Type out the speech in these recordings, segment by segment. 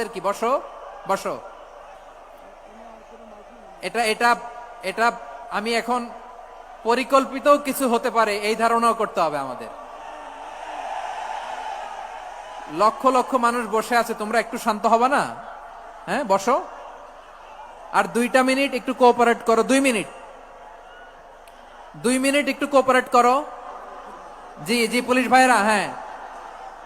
আমাদের কি? বসো বসো। এটা এটা এটা আমি এখন পরিকল্পিতও কিছু হতে পারে, এই ধারণাও করতে হবে আমাদের। লক্ষ লক্ষ মানুষ বসে আছে, তোমরা একটু শান্ত হবে না? হ্যাঁ বসো। আর দুইটা মিনিট একটু কোঅপারেট করো, দুই মিনিট। দুই মিনিট একটু কোঅপারেট করো। জি জি, পুলিশ ভাইরা হ্যাঁ।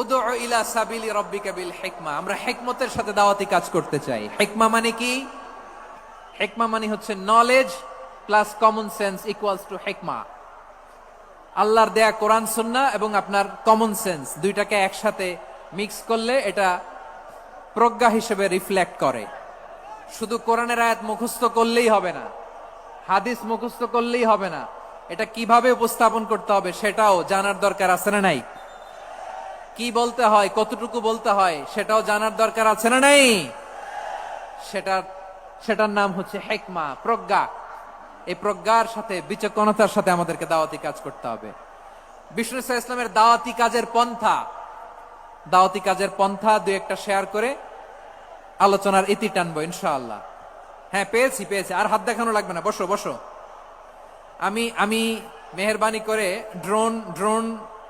উদু ইলা সাবিলি রব্বিকা বিল হিকমা। আমরা হিকমতের সাথে দাওয়াতি কাজ করতে চাই। হিকমা মানে কি? হেকমা মানে হচ্ছে knowledge plus common sense equals to হেকমা। আল্লাহর দেয়া কোরআন সুন্না এবং আপনার কমন সেন্স দুইটাকে একসাথে মিক্স করলে এটা প্রজ্ঞা হিসেবে রিফ্লেক্ট করে। শুধু কোরআনের আয়াত মুখস্থ করলেই হবে না, হাদিস মুখস্থ করলেই হবে না। এটা কীভাবে উপস্থাপন করতে হবে সেটাও জানার দরকার আছে না নাই? কি বলতে হয়, কতটুকু বলতে হয়, সেটাও জানার দরকার আছে না নাই? সেটার সেটার নাম হচ্ছে হেকমা, প্রজ্ঞা। এই প্রজ্ঞার সাথে, বিচক্ষণতার সাথে আমাদেরকে দাওয়াতি কাজ করতে হবে। বিষ্ণু ইসলাম ইসলামের দাওয়াতি কাজের পন্থা। দাওয়াতি কাজের পন্থা দুই একটা শেয়ার করে আলোচনার ইতি টানবো, ইনশাআল্লাহ। হ্যাঁ পেয়েছি পেয়েছি। আর হাত দেখানো লাগবে না, বসো বসো। আমি আমি মেহরবানি করে ড্রোন ড্রোন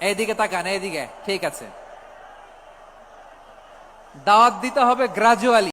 এইদিকে তাকান এইদিকে ঠিক আছে। দাওয়াত দিতে হবে গ্রাজুয়ালি